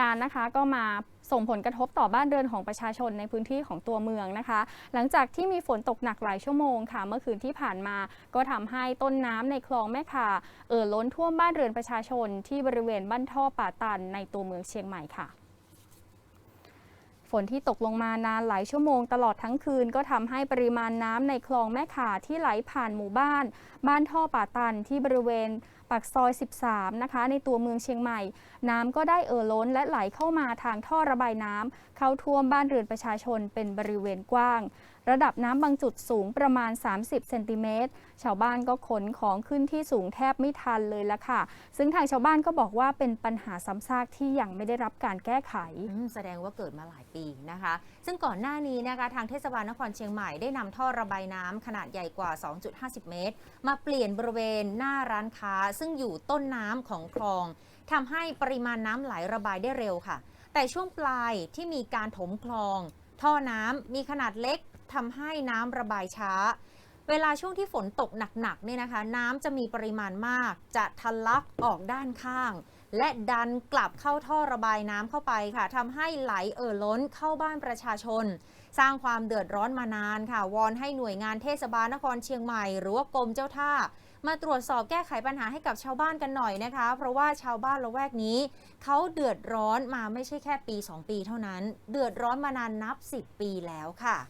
การนะคะก็มาส่งผลกระทบต่อบ้านเรือนของประชาชนในพื้นที่ของตัวเมืองนะคะ หลังจากที่มีฝนตกหนักหลายชั่วโมงค่ะ เมื่อคืนที่ผ่านมา ก็ทำให้ต้นน้ำในคลองแม่ข่าเอ่อล้นท่วมบ้านเรือนประชาชนที่บริเวณบ้านท่อป่าตันในตัวเมืองเชียงใหม่ค่ะ ฝนที่ตกลงมานานหลายชั่วโมงตลอดทั้งคืน ก็ทำให้ปริมาณน้ำในคลองแม่ข่าที่ไหลผ่านหมู่บ้าน บ้านท่อป่าตันที่บริเวณปากซอย 13 นะคะ ในตัวเมืองเชียงใหม่ น้ำก็ได้เอ่อล้นและไหลเข้ามาทางท่อระบายน้ำเข้าท่วมบ้านเรือนประชาชนเป็นบริเวณกว้าง ระดับน้ำบางจุดสูงประมาณ 30 เซนติเมตร ชาวบ้านก็ขนของขึ้นที่สูงแทบไม่ทันเลยละค่ะ ซึ่งทางชาวบ้านก็บอกว่าเป็นปัญหาซ้ำซากที่ยังไม่ได้รับการแก้ไข แสดงว่าเกิดมาหลายปีนะคะ ซึ่งก่อนหน้านี้นะคะทางเทศบาลนครเชียงใหม่ได้นำท่อระบายน้ำขนาดใหญ่กว่า 2.50 เมตร มาเปลี่ยนบริเวณหน้าร้านค้า ซึ่งอยู่ต้นน้ำของคลองทำให้ปริมาณน้ำไหลระบายได้เร็วค่ะ แต่ช่วงปลายที่มีการถมคลอง ท่อน้ำมีขนาดเล็กทำให้น้ำระบายช้า เวลาช่วงที่ฝนตกหนักๆเนี่ยนะคะ น้ำจะมีปริมาณมาก จะทะลักออกด้านข้าง และดันกลับเข้าท่อระบายน้ำเข้าไปค่ะทำให้ไหลเอ่อล้นเข้าบ้านประชาชน สร้างความเดือดร้อนมานานค่ะ วอนให้หน่วยงานเทศบาลนครเชียงใหม่ หรือว่ากรมเจ้าท่ามาตรวจสอบแก้ไขปัญหาให้กับชาวบ้านกันหน่อยนะคะ เพราะว่าชาวบ้านละแวกนี้ เขาเดือดร้อนมาไม่ใช่แค่ปี 2 ปีเท่านั้น เดือดร้อนมานานนับ 10 ปีแล้วค่ะ